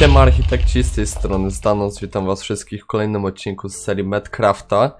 Siema architekci, z tej strony Zdanos, witam was wszystkich w kolejnym odcinku z serii Medcrafta.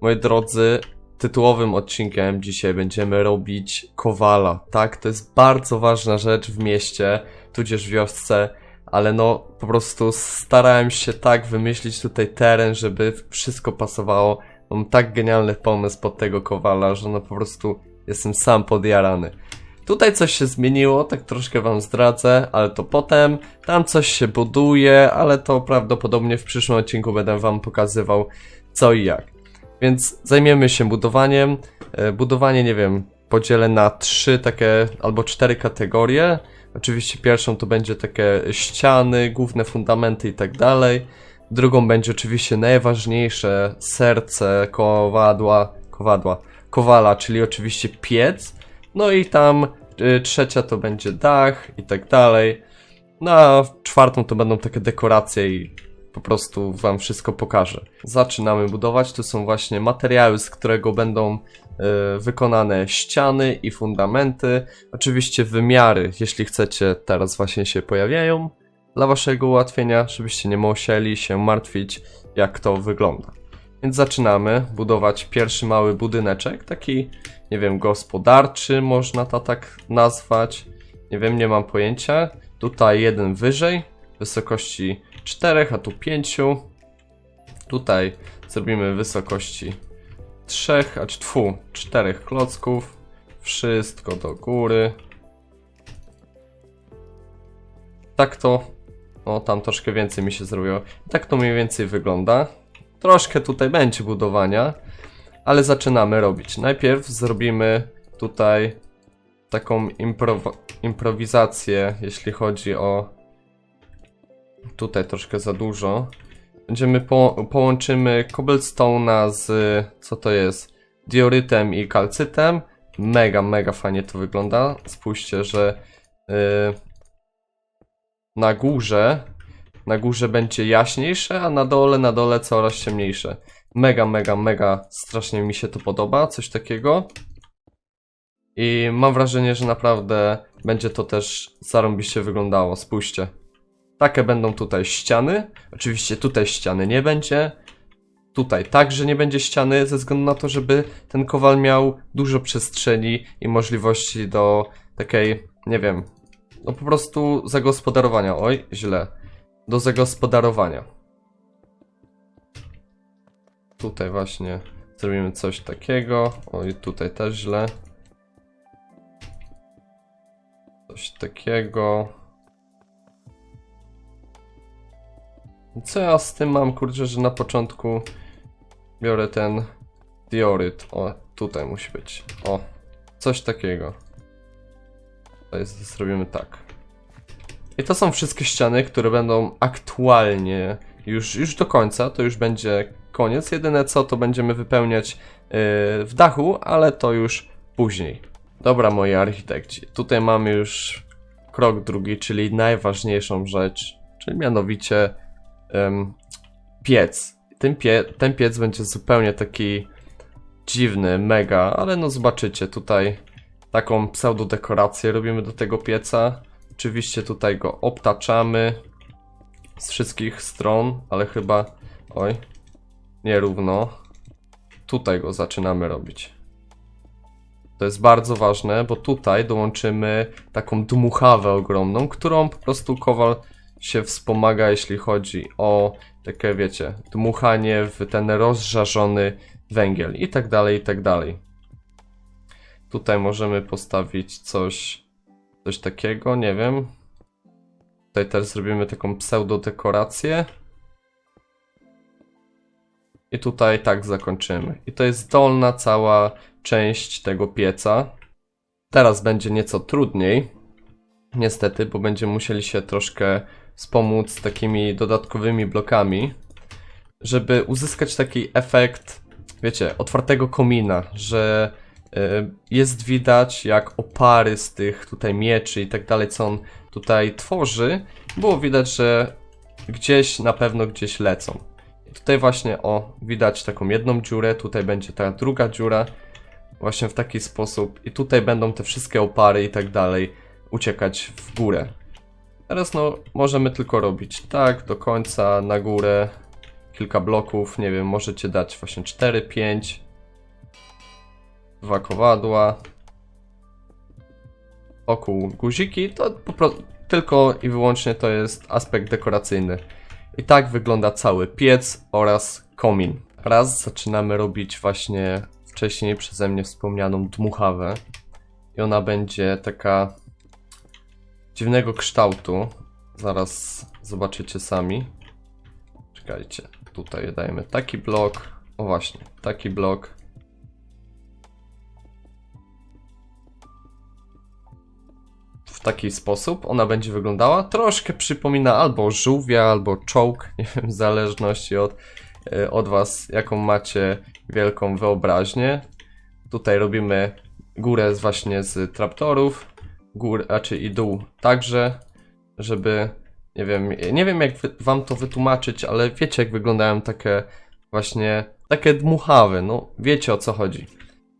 Moi drodzy, tytułowym odcinkiem dzisiaj będziemy robić kowala, tak? To jest bardzo ważna rzecz w mieście, tudzież wiosce, ale no po prostu starałem się tak wymyślić tutaj teren, żeby wszystko pasowało. Mam tak genialny pomysł pod tego kowala, że no po prostu jestem sam podjarany. Tutaj coś się zmieniło, tak troszkę wam zdradzę, ale to potem. Tam coś się buduje, ale to prawdopodobnie w przyszłym odcinku będę wam pokazywał co i jak. Więc zajmiemy się budowaniem. E, Budowanie, nie wiem, podzielę na trzy takie albo cztery kategorie. Oczywiście pierwszą to będzie takie ściany, główne fundamenty i tak dalej. Drugą będzie oczywiście najważniejsze serce kowadła, kowadła, kowala, czyli oczywiście piec. No i tam y, trzecia to będzie dach i tak dalej. No a czwartą to będą takie dekoracje i po prostu wam wszystko pokażę. Zaczynamy budować. Tu są właśnie materiały, z którego będą y, wykonane ściany i fundamenty. Oczywiście wymiary, jeśli chcecie, teraz właśnie się pojawiają. Dla waszego ułatwienia, żebyście nie musieli się martwić, jak to wygląda. Więc zaczynamy budować pierwszy mały budyneczek, taki, nie wiem, gospodarczy, można to tak nazwać. Nie wiem, nie mam pojęcia. Tutaj jeden wyżej, wysokości 4, a tu 5. Tutaj zrobimy wysokości 3, a tfu, 4 klocków. Wszystko do góry. Tak to, o tam troszkę więcej mi się zrobiło. Tak to mniej więcej wygląda. Troszkę tutaj będzie budowania, ale zaczynamy robić. Najpierw zrobimy tutaj taką improw improwizację, jeśli chodzi o. Tutaj troszkę za dużo. Będziemy po połączymy cobblestone'a z. co to jest? Diorytem i kalcytem. Mega, mega fajnie to wygląda. Spójrzcie, że yy, na górze na górze będzie jaśniejsze, a na dole, na dole coraz ciemniejsze. Mega, mega, mega strasznie mi się to podoba, coś takiego. I mam wrażenie, że naprawdę będzie to też zarąbiście wyglądało. Spójrzcie. Takie będą tutaj ściany. Oczywiście tutaj ściany nie będzie. Tutaj także nie będzie ściany, ze względu na to, żeby ten kowal miał dużo przestrzeni i możliwości do takiej, nie wiem, no po prostu zagospodarowania. Oj, źle do zagospodarowania. Tutaj właśnie zrobimy coś takiego. Oj, tutaj też źle. Coś takiego. Co ja z tym mam, kurczę, że na początku biorę ten dioryt. O, tutaj musi być. O, coś takiego. Zrobimy tak. I to są wszystkie ściany, które będą aktualnie już, już do końca, to już będzie koniec. Jedyne co to będziemy wypełniać yy, w dachu, ale to już później. Dobra, moi architekci, tutaj mamy już krok drugi, czyli najważniejszą rzecz, czyli mianowicie piec. Ten, pie ten piec będzie zupełnie taki dziwny, mega, ale no zobaczycie, tutaj taką pseudo dekorację robimy do tego pieca. Oczywiście tutaj go obtaczamy z wszystkich stron, ale chyba, oj, nierówno. Tutaj go zaczynamy robić. To jest bardzo ważne, bo tutaj dołączymy taką dmuchawę ogromną, którą po prostu kowal się wspomaga, jeśli chodzi o takie, wiecie, dmuchanie w ten rozżarzony węgiel i tak dalej, i tak dalej. Tutaj możemy postawić coś Coś takiego, nie wiem. Tutaj też zrobimy taką pseudo dekorację. I tutaj tak zakończymy. I to jest dolna cała część tego pieca. Teraz będzie nieco trudniej. Niestety, bo będziemy musieli się troszkę wspomóc takimi dodatkowymi blokami, żeby uzyskać taki efekt, wiecie, otwartego komina, że Y, jest widać jak opary z tych tutaj mieczy i tak dalej, co on tutaj tworzy, było widać, że gdzieś na pewno gdzieś lecą. Tutaj właśnie o, widać taką jedną dziurę, tutaj będzie ta druga dziura, właśnie w taki sposób i tutaj będą te wszystkie opary i tak dalej uciekać w górę. Teraz no, możemy tylko robić tak, do końca, na górę, kilka bloków, nie wiem, możecie dać właśnie 4, 5, dwa kowadła, wokół guziki, to po prostu tylko i wyłącznie to jest aspekt dekoracyjny. I tak wygląda cały piec oraz komin. Raz zaczynamy robić właśnie wcześniej przeze mnie wspomnianą dmuchawę. I ona będzie taka dziwnego kształtu. Zaraz zobaczycie sami. Czekajcie, tutaj dajemy taki blok. O właśnie, taki blok. W taki sposób ona będzie wyglądała. Troszkę przypomina albo żółwia, albo czołg, nie wiem, w zależności od, e, od Was, jaką macie wielką wyobraźnię. Tutaj robimy górę właśnie z traptorów, gór, raczy i dół także, żeby, nie wiem, nie wiem jak Wam to wytłumaczyć, ale wiecie jak wyglądają takie właśnie, takie dmuchawy, no wiecie o co chodzi.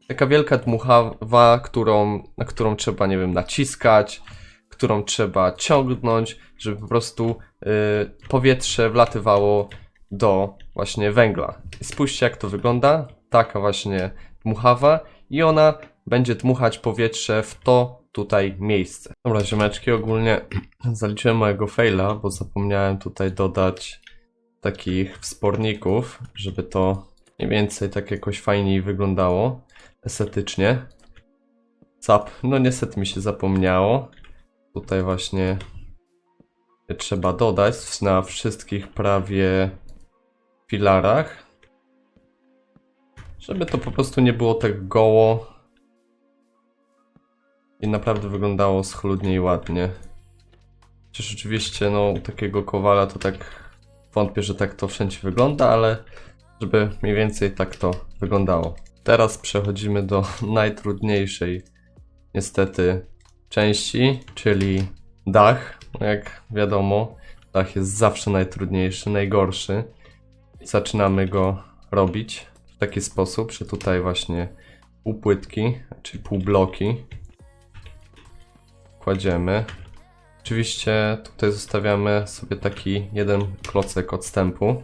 Taka wielka dmuchawa, którą, na którą trzeba, nie wiem, naciskać, którą trzeba ciągnąć, żeby po prostu y, powietrze wlatywało do właśnie węgla. Spójrzcie jak to wygląda. Taka właśnie dmuchawa i ona będzie dmuchać powietrze w to tutaj miejsce. Dobra, ziomeczki, ogólnie zaliczyłem mojego faila, bo zapomniałem tutaj dodać takich wsporników, żeby to mniej więcej tak jakoś fajniej wyglądało estetycznie. Zap, no niestety mi się zapomniało. Tutaj właśnie trzeba dodać na wszystkich prawie filarach, żeby to po prostu nie było tak goło i naprawdę wyglądało schludnie i ładnie. Chociaż oczywiście, no, u takiego kowala to tak wątpię, że tak to wszędzie wygląda, ale żeby mniej więcej tak to wyglądało. Teraz przechodzimy do najtrudniejszej, niestety, części, czyli dach. No Jak wiadomo, dach jest zawsze najtrudniejszy, najgorszy. Zaczynamy go robić w taki sposób, że tutaj właśnie półpłytki, czyli półbloki kładziemy. Oczywiście tutaj zostawiamy sobie taki jeden klocek odstępu.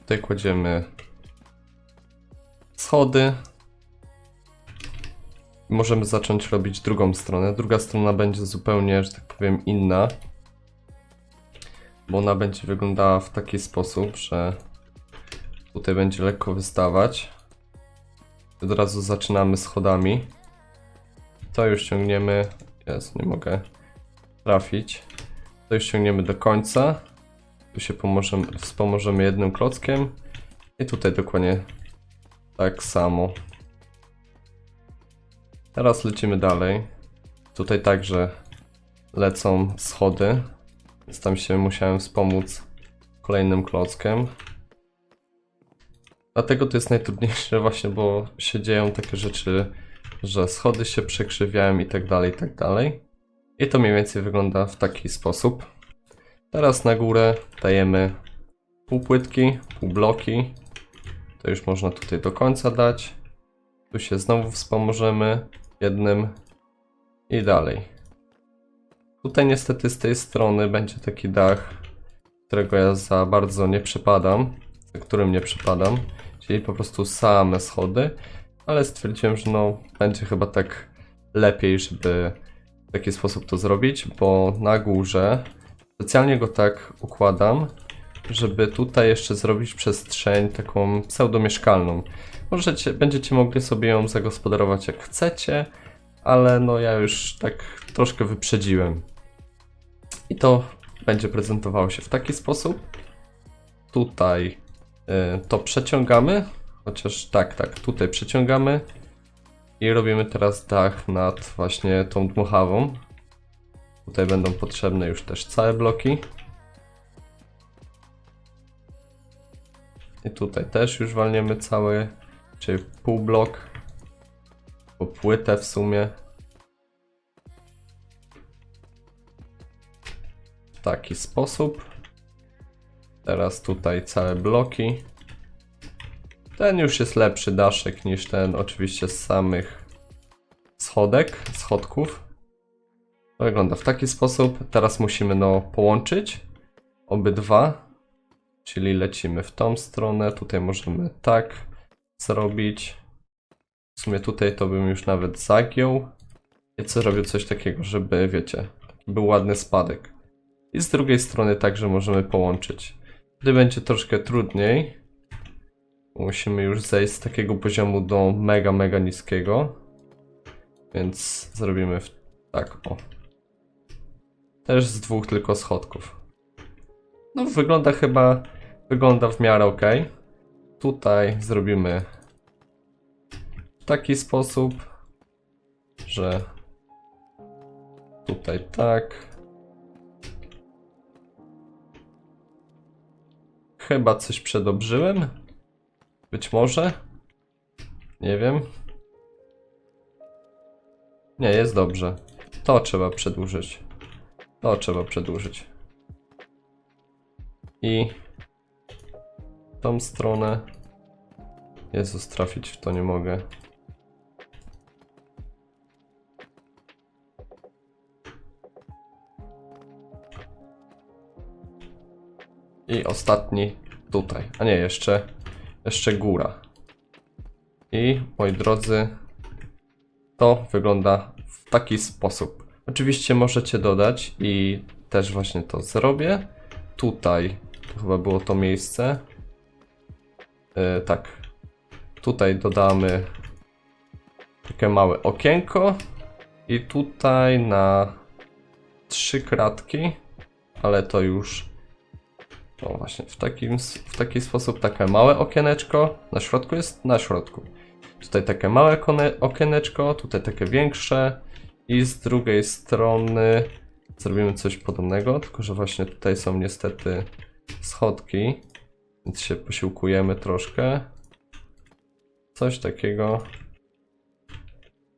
Tutaj kładziemy schody. Możemy zacząć robić drugą stronę. Druga strona będzie zupełnie, że tak powiem, inna. Bo ona będzie wyglądała w taki sposób, że tutaj będzie lekko wystawać. Od razu zaczynamy schodami. To już ciągniemy. Jest, nie mogę trafić. To już ciągniemy do końca. Tu się pomożemy, wspomożemy jednym klockiem. I tutaj dokładnie tak samo. Teraz lecimy dalej. Tutaj także lecą schody, więc tam się musiałem wspomóc kolejnym klockiem. Dlatego to jest najtrudniejsze właśnie, bo się dzieją takie rzeczy, że schody się przekrzywiają i tak dalej, i tak dalej. I to mniej więcej wygląda w taki sposób. Teraz na górę dajemy półpłytki, półbloki. To już można tutaj do końca dać. Tu się znowu wspomożemy jednym i dalej. Tutaj niestety z tej strony będzie taki dach, którego ja za bardzo nie przypadam, za którym nie przypadam, czyli po prostu same schody, ale stwierdziłem, że no będzie chyba tak lepiej, żeby w taki sposób to zrobić, bo na górze specjalnie go tak układam, żeby tutaj jeszcze zrobić przestrzeń taką pseudomieszkalną. Możecie, będziecie mogli sobie ją zagospodarować jak chcecie, ale no ja już tak troszkę wyprzedziłem. I to będzie prezentowało się w taki sposób. Tutaj y, to przeciągamy, chociaż tak, tak, tutaj przeciągamy i robimy teraz dach nad właśnie tą dmuchawą. Tutaj będą potrzebne już też całe bloki. I tutaj też już walniemy cały, czyli pół blok, po płytę w sumie. W taki sposób. Teraz tutaj całe bloki. Ten już jest lepszy daszek niż ten oczywiście z samych schodek, schodków. To wygląda w taki sposób. Teraz musimy no połączyć obydwa. Czyli lecimy w tą stronę. Tutaj możemy tak zrobić. W sumie tutaj to bym już nawet zagiął. I co robię coś takiego, żeby wiecie, był ładny spadek. I z drugiej strony także możemy połączyć. Gdy będzie troszkę trudniej, musimy już zejść z takiego poziomu do mega, mega niskiego. Więc zrobimy w... tak, o. Też z dwóch tylko schodków. No wygląda chyba, wygląda w miarę ok. Tutaj zrobimy w taki sposób, że tutaj tak. Chyba coś przedobrzyłem. Być może. Nie wiem. Nie, jest dobrze. To trzeba przedłużyć. To trzeba przedłużyć. I tą stronę. Jezus, trafić w to nie mogę. I ostatni tutaj. A nie, jeszcze, jeszcze góra. I moi drodzy, to wygląda w taki sposób. Oczywiście możecie dodać i też właśnie to zrobię. Tutaj to chyba było to miejsce. Yy, tak. Tutaj dodamy takie małe okienko. I tutaj na trzy kratki, ale to już o właśnie, w, takim, w taki sposób takie małe okieneczko. Na środku jest na środku. Tutaj takie małe okieneczko, tutaj takie większe. I z drugiej strony zrobimy coś podobnego, tylko że właśnie tutaj są niestety schodki. Więc się posiłkujemy troszkę. Coś takiego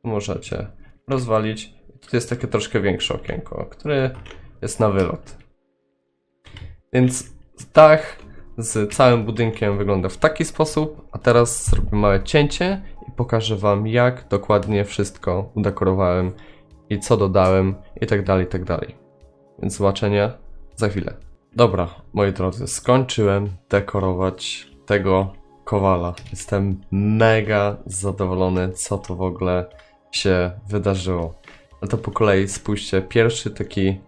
możecie rozwalić. Tu jest takie troszkę większe okienko, które jest na wylot. Więc dach z całym budynkiem wygląda w taki sposób, a teraz zrobię małe cięcie i pokażę wam jak dokładnie wszystko udekorowałem i co dodałem i tak dalej, i tak dalej. Więc zobaczenia za chwilę. Dobra, moi drodzy, skończyłem dekorować tego kowala. Jestem mega zadowolony, co to w ogóle się wydarzyło. No to po kolei spójrzcie, pierwszy taki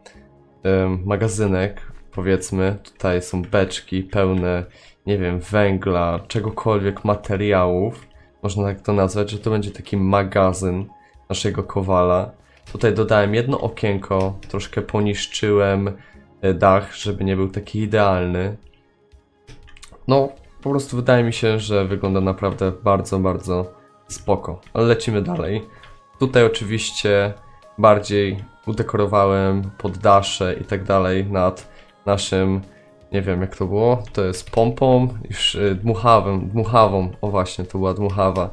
em, magazynek, powiedzmy, tutaj są beczki pełne, nie wiem, węgla, czegokolwiek, materiałów, można tak to nazwać, że to będzie taki magazyn naszego kowala. Tutaj dodałem jedno okienko, troszkę poniszczyłem dach, żeby nie był taki idealny. No, po prostu wydaje mi się, że wygląda naprawdę bardzo, bardzo spoko. Ale lecimy dalej. Tutaj oczywiście bardziej udekorowałem poddasze i tak dalej nad naszym, nie wiem jak to było, to jest pompą, już y, dmuchawem, dmuchawą, o właśnie, to była dmuchawa,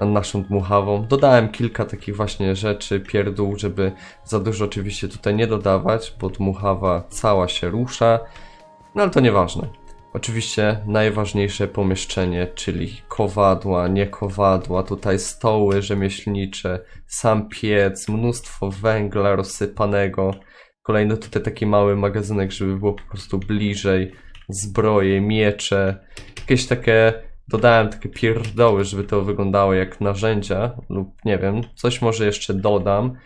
nad naszą dmuchawą. Dodałem kilka takich właśnie rzeczy, pierdół, żeby za dużo oczywiście tutaj nie dodawać, bo dmuchawa cała się rusza, no ale to nieważne. Oczywiście najważniejsze pomieszczenie, czyli kowadła, nie kowadła, tutaj stoły rzemieślnicze, sam piec, mnóstwo węgla rozsypanego. Kolejny tutaj taki mały magazynek, żeby było po prostu bliżej. Zbroje, miecze, jakieś takie. Dodałem takie pierdoły, żeby to wyglądało jak narzędzia, lub nie wiem, coś może jeszcze dodam.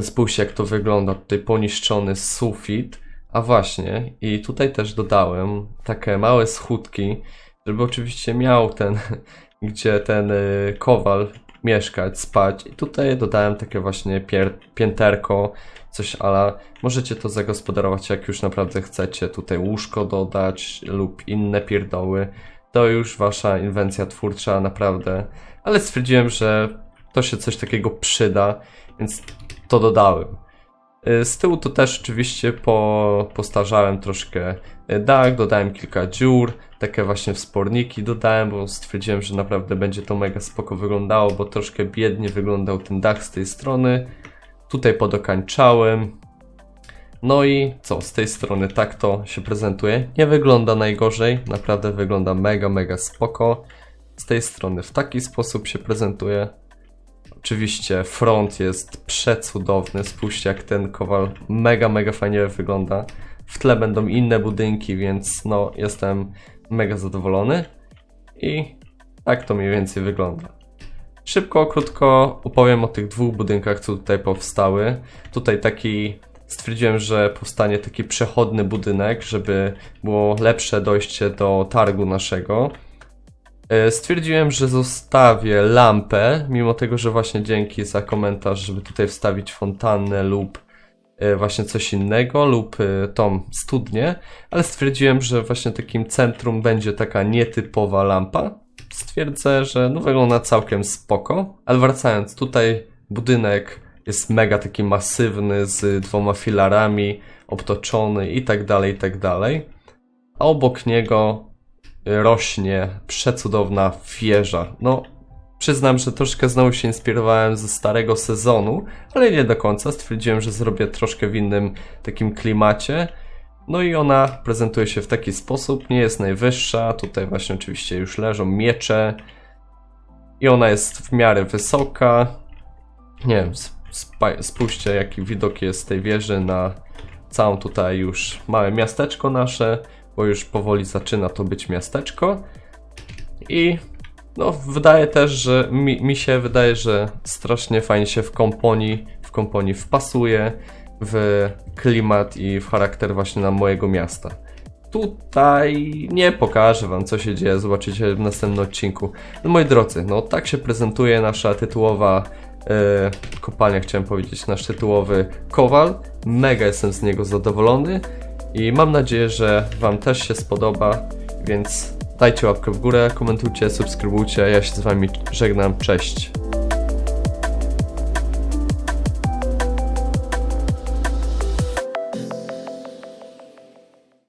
Spójrzcie, jak to wygląda. Tutaj poniszczony sufit. A właśnie, i tutaj też dodałem takie małe schódki, żeby oczywiście miał ten, gdzie ten y, kowal mieszkać, spać. I tutaj dodałem takie właśnie pięterko, coś ala. Możecie to zagospodarować jak już naprawdę chcecie. Tutaj łóżko dodać lub inne pierdoły. To już wasza inwencja twórcza, naprawdę. Ale stwierdziłem, że to się coś takiego przyda, więc to dodałem. Y, Z tyłu to też oczywiście po, postarzałem troszkę y, dach, dodałem kilka dziur, takie właśnie wsporniki dodałem, bo stwierdziłem, że naprawdę będzie to mega spoko wyglądało, bo troszkę biednie wyglądał ten dach z tej strony. Tutaj podokańczałem. No i co, z tej strony tak to się prezentuje. Nie wygląda najgorzej, naprawdę wygląda mega, mega spoko. Z tej strony w taki sposób się prezentuje. Oczywiście front jest przecudowny. Spójrzcie jak ten kowal mega, mega fajnie wygląda. W tle będą inne budynki, więc no jestem mega zadowolony. I tak to mniej więcej wygląda. Szybko, krótko opowiem o tych dwóch budynkach, co tutaj powstały. Tutaj taki stwierdziłem, że powstanie taki przechodny budynek, żeby było lepsze dojście do targu naszego. E, Stwierdziłem, że zostawię lampę, mimo tego, że właśnie dzięki za komentarz, żeby tutaj wstawić fontannę lub e, właśnie coś innego, lub e, tą studnię, ale stwierdziłem, że właśnie takim centrum będzie taka nietypowa lampa. Stwierdzę, że no wygląda całkiem spoko, ale wracając, tutaj budynek jest mega taki masywny, z dwoma filarami, obtoczony i tak dalej, i tak dalej. A obok niego rośnie przecudowna wieża. No, przyznam, że troszkę znowu się inspirowałem ze starego sezonu, ale nie do końca. Stwierdziłem, że zrobię troszkę w innym takim klimacie. No i ona prezentuje się w taki sposób, nie jest najwyższa. Tutaj właśnie oczywiście już leżą miecze. I ona jest w miarę wysoka. Nie wiem, spójrzcie jaki widok jest z tej wieży na całą tutaj już małe miasteczko nasze bo już powoli zaczyna to być miasteczko. I no, wydaje też, że mi, mi się wydaje, że strasznie fajnie się w komponii, w komponii wpasuje w klimat i w charakter właśnie na mojego miasta. Tutaj nie pokażę wam co się dzieje, zobaczycie w następnym odcinku. No moi drodzy, no tak się prezentuje nasza tytułowa kopalnia, chciałem powiedzieć, nasz tytułowy kowal. Mega jestem z niego zadowolony. I mam nadzieję, że Wam też się spodoba, więc dajcie łapkę w górę, komentujcie, subskrybujcie. Ja się z Wami żegnam. Cześć.